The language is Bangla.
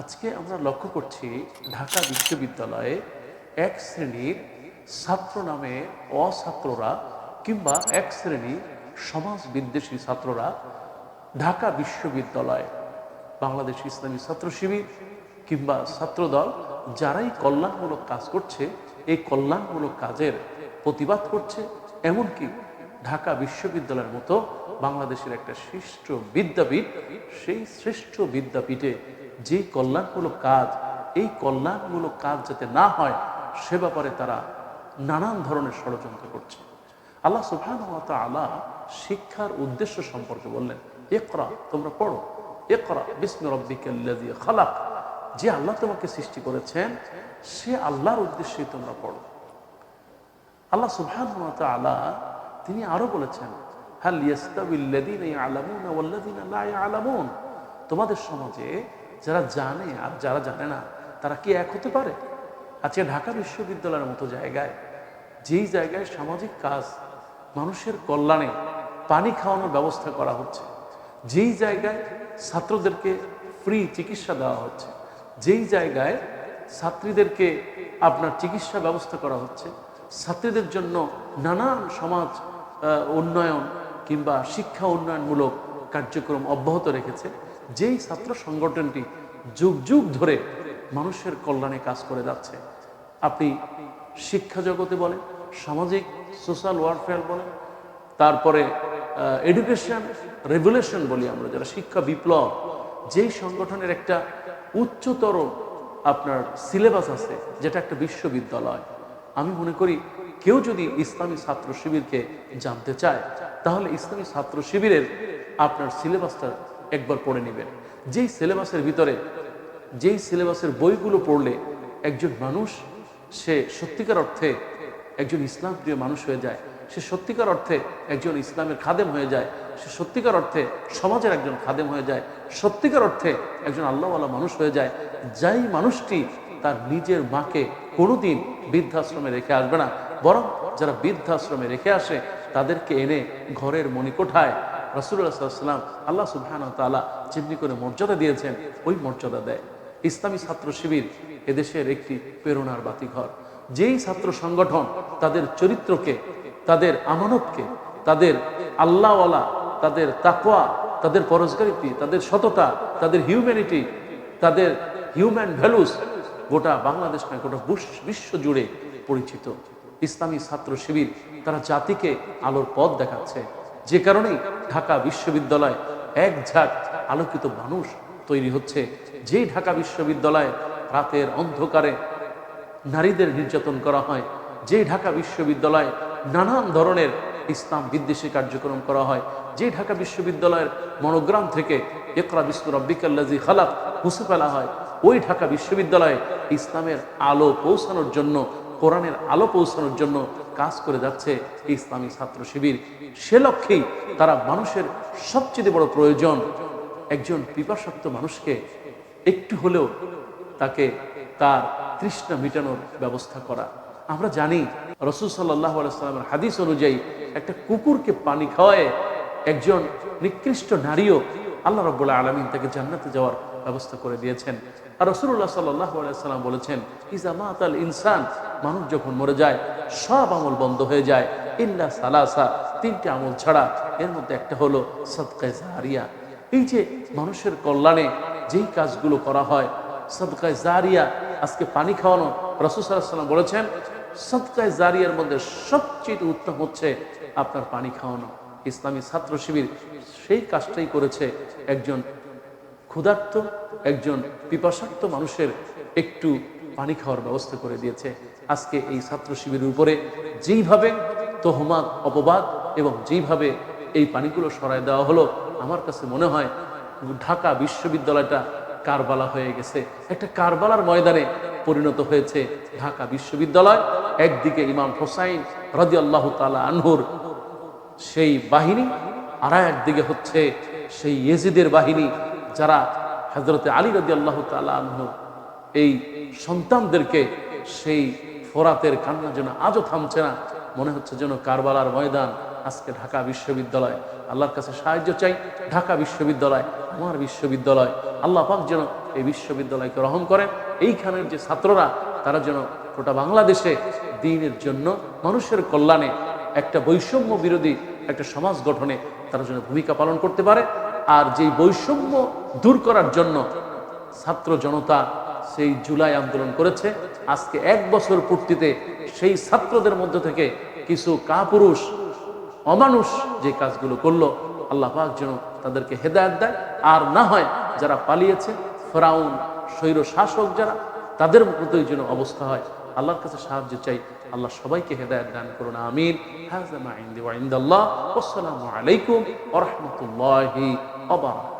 আজকে আমরা লক্ষ্য করছি ঢাকা বিশ্ববিদ্যালয়ে এক শ্রেণির ছাত্র নামে অছাত্ররা কিংবা এক শ্রেণির সমাজ বিদ্বেষী ছাত্ররা ঢাকা বিশ্ববিদ্যালয়ে বাংলাদেশ ইসলামী ছাত্র শিবির কিংবা ছাত্রদল যারাই কল্যাণমূলক কাজ করছে, এই কল্যাণমূলক কাজের প্রতিবাদ করছে। এমনকি ঢাকা বিশ্ববিদ্যালয়ের মতো বাংলাদেশের একটা শ্রেষ্ঠ বিদ্যাপীঠ, সেই শ্রেষ্ঠ বিদ্যাপীঠে যে কল্যাণমূলক কাজ, এই কল্যাণমূলক কাজ যাতে না হয়, সে ব্যাপারে তারা নানান ধরনের ষড়যন্ত্র করছে। আল্লাহ সুবহান আল্লাহ শিক্ষার উদ্দেশ্য সম্পর্কে বললেন একরা তোমরা পড়ো। একরা বিস্মি রব্বিকাল্লাযী খালাক। যে আল্লাহ তোমাকে সৃষ্টি করেছেন, সে আল্লাহর উদ্দেশ্যে তোমরা পড়ো। আল্লাহ সুবহান আলা তিনি আরও বলেছেন ইয়ালামুন? তোমাদের সমাজে যারা জানে আর যারা জানে না, তারা কি এক হতে পারে? আজকে ঢাকা বিশ্ববিদ্যালয়ের মতো জায়গায়, যেই জায়গায় সামাজিক কাজ, মানুষের কল্যাণে পানি খাওয়ানোর ব্যবস্থা করা হচ্ছে, যেই জায়গায় ছাত্রদেরকে ফ্রি চিকিৎসা দেওয়া হচ্ছে, যেই জায়গায় ছাত্রীদেরকে আপনার চিকিৎসা ব্যবস্থা করা হচ্ছে, ছাত্রীদের জন্য নানান সমাজ উন্নয়ন কিংবা শিক্ষা উন্নয়নমূলক কার্যক্রম অব্যাহত রেখেছে। যেই ছাত্র সংগঠনটি যুগ যুগ ধরে মানুষের কল্যাণে কাজ করে যাচ্ছে, আপনি শিক্ষা জগতে বলেন, সামাজিক, সোশ্যাল ওয়ারফেয়ার বলেন, তারপরে এডুকেশন রেভুলেশন বলি আমরা, যারা শিক্ষা বিপ্লব, যেই সংগঠনের একটা উচ্চতর আপনার সিলেবাস আছে, যেটা একটা বিশ্ববিদ্যালয়, আমি মনে করি কেউ যদি ইসলামী ছাত্র শিবিরকে জানতে চায়, তাহলে ইসলামী ছাত্র শিবিরের আপনার সিলেবাসটা একবার পড়ে নেবেন। যেই সিলেবাসের ভিতরে, যেই সিলেবাসের বইগুলো পড়লে একজন মানুষ, সে সত্যিকার অর্থে একজন ইসলাম প্রিয় মানুষ হয়ে যায়, সে সত্যিকার অর্থে একজন ইসলামের খাদেম হয়ে যায়, সে সত্যিকার অর্থে সমাজের একজন খাদেম হয়ে যায়, সত্যিকার অর্থে একজন আল্লাহওয়ালা মানুষ হয়ে যায়, যাই মানুষটি তার নিজের মাকে কোনোদিন বৃদ্ধাশ্রমে রেখে আসবে না। বরং যারা বৃদ্ধাশ্রমে রেখে আসে, তাদেরকে এনে ঘরের মণিকোঠায় রসুল্লাহ সাল্লাম আল্লাহ সুবহান তালা যেমনি করে মর্যাদা দিয়েছেন, ওই মর্যাদা দেয়। ইসলামী ছাত্র শিবির এদেশের একটি প্রেরণার বাতিঘর। যেই ছাত্র সংগঠন তাদের চরিত্রকে, তাদের আমানতকে, তাদের আল্লাহওয়ালা, তাদের তাকওয়া, তাদের পরস্কারিতি তাদের সততা, তাদের হিউম্যানিটি তাদের হিউম্যান ভ্যালুস গোটা বাংলাদেশ নয়, গোটা বিশ্ব জুড়ে পরিচিত। ইসলামী ছাত্র শিবির তারা জাতিকে আলোর পথ দেখাচ্ছে। যে কারণেই ঢাকা বিশ্ববিদ্যালয় এক ঝাঁক আলোকিত মানুষ তৈরি হচ্ছে। যেই ঢাকা বিশ্ববিদ্যালয়ে রাতের অন্ধকারে নারীদের নির্যাতন করা হয় যে ঢাকা বিশ্ববিদ্যালয়ে নানান ধরনের ইসলাম বিদ্বেষী কার্যক্রম করা হয় যে ঢাকা বিশ্ববিদ্যালয়ের মনোগ্রাম থেকে একরা বিষ্ণু রব্বিকাল্লাজি খালাক মুছে ফেলা হয়, ওই ঢাকা বিশ্ববিদ্যালয়ে ইসলামের আলো পৌঁছানোর জন্য, কোরআনের আলো পৌঁছানোর জন্য কাজ করে যাচ্ছে ইসলামী ছাত্র শিবির। সে লক্ষ্যেই তারা মানুষের সবচেয়ে বড় প্রয়োজন, একজন পিপাসক্ত মানুষকে একটু হলেও তাকে তার তৃষ্ণা মেটানোর ব্যবস্থা করা। আমরা জানি রসুল সাল্লাহ সাল্লামের হাদিস অনুযায়ী একটা কুকুরকে পানি খাওয়ায় একজন নিকৃষ্ট নারীও আল্লাহ রব্বুল্লাহ আলমিন তাকে জান্নাতে যাওয়ার ব্যবস্থা করে দিয়েছেন। আর রসুল্লাহ সাল্লাহ সাল্লাম বলেছেন ইজামাত আল ইনসান, মানুষ যখন মরে যায়, সব আমল বন্ধ হয়ে যায়। ইল্লা সালাসা, তিনটে আমল ছাড়া। এর মধ্যে একটা হলো সদকায় জাহারিয়া এই যে মানুষের কল্যাণে যেই কাজগুলো করা হয় সদকায় জারিয়া, আজকে পানি খাওয়ানো, রসুল সাল্লাম বলেছেন সদকায় জারিয়ার মধ্যে সবচেয়ে উত্তম হচ্ছে আপনার পানি খাওয়ানো। ইসলামী ছাত্র শিবির সেই কাজটাই করেছে একজন ক্ষুধার্ত একজন পিপাসার্থ মানুষের একটু পানি খাওয়ার ব্যবস্থা করে দিয়েছে। আজকে এই ছাত্র শিবিরের উপরে যেইভাবে তোহমাদ অপবাদ এবং যেইভাবে এই পানিগুলো সরায় দেওয়া হলো, আমার কাছে মনে হয় ঢাকা বিশ্ববিদ্যালয়টা কারবালা হয়ে গেছে। একটা কারবালার ময়দানে পরিণত হয়েছে ঢাকা বিশ্ববিদ্যালয়। একদিকে ইমাম হোসাইন রাজি আল্লাহ তালা আনহুর সেই বাহিনী, আর একদিকে হচ্ছে সেই ইয়েজিদের বাহিনী। যারা হজরতে আলী রদি আল্লাহ তালু এই সন্তানদেরকে সেই ফোরাতের কান্নার জন্য আজও থামছে না, মনে হচ্ছে যেন কারবালার ময়দান, আজকে ঢাকা বিশ্ববিদ্যালয়। আল্লাহর কাছে সাহায্য চাই, ঢাকা বিশ্ববিদ্যালয়, আমার বিশ্ববিদ্যালয়। আল্লাহ পাক যেন এই বিশ্ববিদ্যালয়কে রহম করেন। এইখানের যে ছাত্ররা, তারা যেন গোটা বাংলাদেশে দিনের জন্য মানুষের কল্যাণে একটা বৈষম্য বিরোধী একটা সমাজ গঠনে তারা যেন ভূমিকা পালন করতে পারে। আর যেই বৈষম্য দূর করার জন্য ছাত্র জনতা সেই জুলাই আন্দোলন করেছে, আজকে এক বছর পূর্তিতে সেই ছাত্রদের মধ্য থেকে কিছু কাপুরুষ, অমানুষ যে কাজগুলো করল, আল্লাহ পাক যেন তাদেরকে হেদায়ত দেয়। আর না হয় যারা পালিয়েছে, ফেরাউন, স্বৈর শাসক যারা, তাদের মতোই যেন অবস্থা হয়। আল্লাহর কাছে সাহায্য চাই। আল্লাহ সবাইকে হেদায়ত দান করুন, আমিন। হাজা মা ইনদি আসসালামু আলাইকুম ওয়া বারাকাতুহু